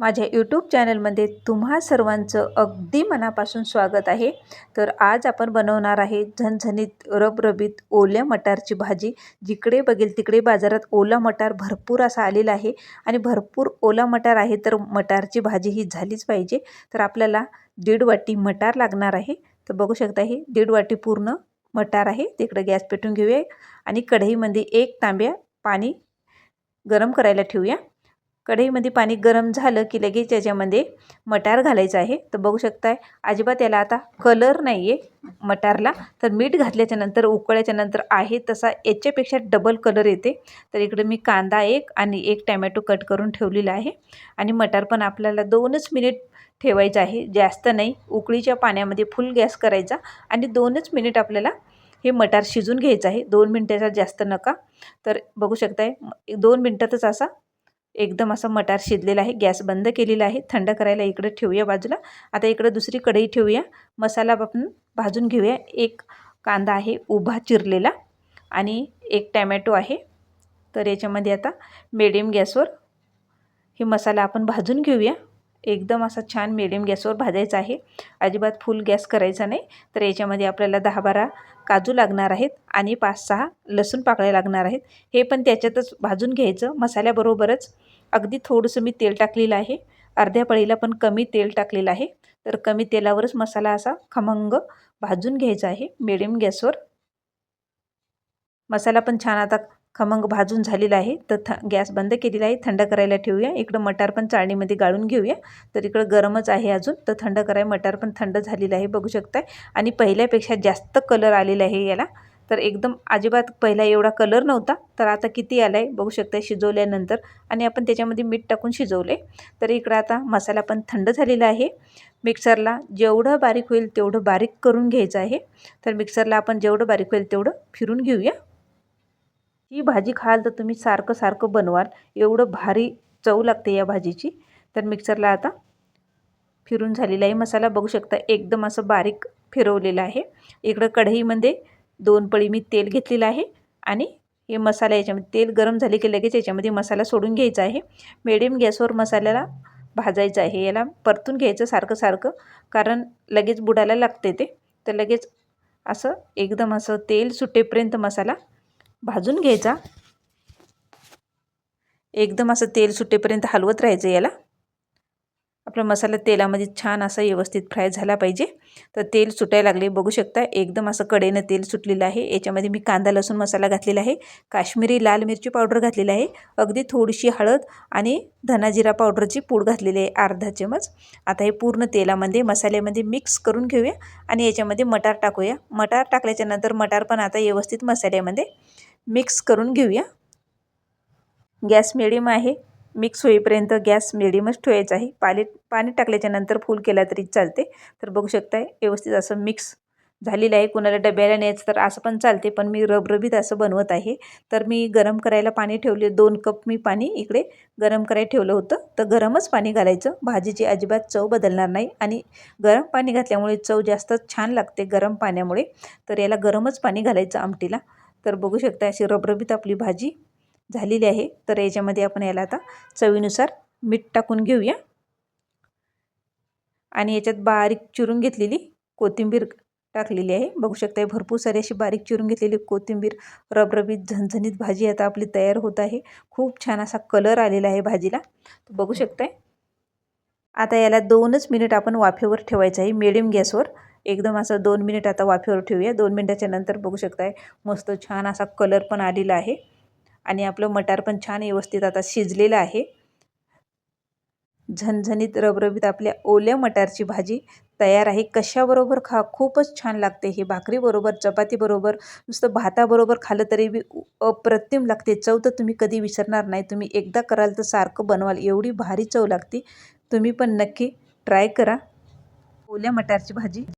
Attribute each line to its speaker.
Speaker 1: माझ्या यूट्यूब चॅनलमध्ये तुम्हा सर्वांचं अगदी मनापासून स्वागत आहे. तर आज आपण बनवणार आहे झणझणीत रबरबीत ओल्या मटारची भाजी. जिकडे बघेल तिकडे बाजारात ओला मटार भरपूर असा आलेला आहे. आणि भरपूर ओला मटार आहे तर मटारची भाजी ही झालीच पाहिजे. तर आपल्याला दीड वाटी मटार लागणार आहे. तर बघू शकता हे दीड वाटी पूर्ण मटार आहे. तिकडे गॅस पेटून घेऊया. आणि कढईमध्ये एक तांब्या पाणी गरम करायला ठेवूया. कढईमध्ये पाणी गरम झालं की लगेच त्याच्यामध्ये मटार घालायचं आहे. तर बघू शकताय अजिबात याला आता कलर नाही आहे मटारला. तर मीठ घातल्याच्या नंतर उकळल्याच्या नंतर आहे तसा याच्यापेक्षा डबल कलर येते. तर इकडे मी कांदा एक आणि एक टॅमॅटो कट करून ठेवलेला आहे. आणि मटार पण आपल्याला दोनच मिनिट ठेवायचं आहे. जास्त नाही उकळीच्या पाण्यामध्ये फुल गॅस करायचा आणि दोनच मिनिट आपल्याला हे मटार शिजून घ्यायचं आहे. दोन मिनटाचा जास्त नका. तर बघू शकताय दोन मिनटातच असा एकदम असं मटार शिजलेला आहे. गॅस बंद केलेला आहे. थंड करायला इकडे ठेवूया बाजूला. आता इकडं दुसरी कढई ठेवूया. मसाला आपण भाजून घेऊया. एक कांदा आहे उभा चिरलेला आणि एक टॅमॅटो आहे. तर याच्यामध्ये आता मिडियम गॅसवर हे मसाला आपण भाजून घेऊया. एकदम असा छान मिडियम गॅसवर भाजायचा आहे. अजिबात फुल गॅस करायचा नाही. तर याच्यामध्ये आपल्याला दहा बारा काजू लागणार आहेत आणि पाच सहा लसूण पाकळ्या लागणार आहेत. हे पण त्याच्यातच भाजून घ्यायचं. मसाल्याबरोबरच अगदी थोडंसं मी तेल टाकलेलं आहे. अर्ध्या पळीला पण कमी तेल टाकलेलं आहे. तर कमी तेलावरच मसाला असा खमंग भाजून घ्यायचा आहे मिडियम गॅसवर. मसाला पण छान आता खमंग भाजून झालेला आहे. तर थ गॅस बंद केलेला आहे. थंड करायला ठेवूया. इकडं मटार पण चाळणीमध्ये गाळून घेऊया. तर इकडं गरमच आहे अजून. तर थंड कराय मटार पण थंड झालेलं आहे. बघू शकताय. आणि पहिल्यापेक्षा जास्त कलर आलेला आहे याला. तर एकदम अजिबात पहिला एवढा कलर नव्हता. तर आता किती आला आहे बघू शकता शिजवल्यानंतर. आणि आपण त्याच्यामध्ये मीठ टाकून शिजवले. तर इकडं आता मसाला पण थंड झालेला आहे. मिक्सरला जेवढं बारीक होईल तेवढं बारीक करून घ्यायचं आहे. तर मिक्सरला आपण जेवढं बारीक होईल तेवढं फिरून घेऊया. ही भाजी खाल तर तुम्ही सारखं सारखं बनवाल. एवढं भारी चव लागते या भाजीची. तर मिक्सरला आता फिरून झालेला आहे मसाला बघू शकता. एकदम असं बारीक फिरवलेलं आहे. इकडं कढईमध्ये दोन पळी मी तेल घेतलेलं आहे आणि हे मसाला याच्यामध्ये तेल गरम झाले की लगेच याच्यामध्ये मसाला सोडून घ्यायचा आहे. मिडियम गॅसवर मसाल्याला भाजायचं आहे. याला परतून घ्यायचं सारखं सारखं कारण लगेच बुडायला लागते ते. तर लगेच असं एकदम असं तेल सुटेपर्यंत मसाला भाजून घ्यायचा. एकदम असं तेल सुटेपर्यंत हलवत राहायचं याला. आपला मसाला तेलामध्ये छान असा व्यवस्थित फ्राय झाला पाहिजे. तर तेल सुटायला लागले. बघू शकता एकदम असं कडेनं तेल सुटलेलं आहे. याच्यामध्ये मी कांदा लसूण मसाला घातलेला आहे. काश्मीरी लाल मिरची पावडर घातलेला आहे. अगदी थोडीशी हळद आणि धनाजिरा पावडरची पूड घातलेली आहे. अर्धा चमच. आता हे पूर्ण तेलामध्ये मसाल्यामध्ये मिक्स करून घेऊया आणि याच्यामध्ये मटार टाकूया. मटार टाकल्याच्यानंतर मटार पण आता व्यवस्थित मसाल्यामध्ये मिक्स करून घेऊया. गॅस मिडियम आहे. मिक्स होईपर्यंत गॅस मिडियमच ठेवायचा आहे. पाणी पाणी टाकल्याच्यानंतर फुल केला तरी चालते. तर बघू शकताय व्यवस्थित असं मिक्स झालेलं आहे. कुणाला डब्याला न्यायचं तर असं पण चालते पण मी रबरबीत असं बनवत आहे. तर मी गरम करायला पाणी ठेवले. दोन कप मी पाणी इकडे गरम करायला ठेवलं होतं. तर गरमच पाणी घालायचं. भाजीची अजिबात चव बदलणार नाही आणि गरम पाणी घातल्यामुळे चव जास्त छान लागते गरम पाण्यामुळे. तर याला गरमच पाणी घालायचं आमटीला. तर बघू शकता अशी रबरबीत आपली भाजी झालेली आहे. तर याच्यामध्ये आपण याला आता चवीनुसार मीठ टाकून घेऊया. आणि याच्यात बारीक चिरून घेतलेली कोथिंबीर टाकलेली आहे. बघू शकता भरपूर सारी अशी बारीक चिरून घेतलेली कोथिंबीर रबरबीत झणझणीत भाजी आता आपली तयार होत आहे. खूप छान असा कलर आलेला आहे भाजीला. बघू शकताय. आता याला दोनच मिनिट आपण वाफेवर ठेवायचं आहे. मिडियम गॅसवर. एकदम असं दोन मिनिट आता वाफेवर ठेवूया. दोन मिनिटाच्या नंतर बघू शकताय मस्त छान असा कलर पण आलेला आहे. आणि आपलं मटार पण छान व्यवस्थित आता शिजलेलं आहे. झणझणीत रबरबीत आपल्या ओल्या मटारची भाजी तयार आहे. कशाबरोबर खा खूपच छान लागते हे भाकरीबरोबर चपातीबरोबर नुसतं भाताबरोबर खाल्लं तरी बी अप्रतिम लागते. चव तर तुम्ही कधी विसरणार नाही. तुम्ही एकदा कराल तर सारखं बनवाल. एवढी भारी चव लागते. तुम्ही पण नक्की ट्राय करा. ओल्या मटारची भाजी.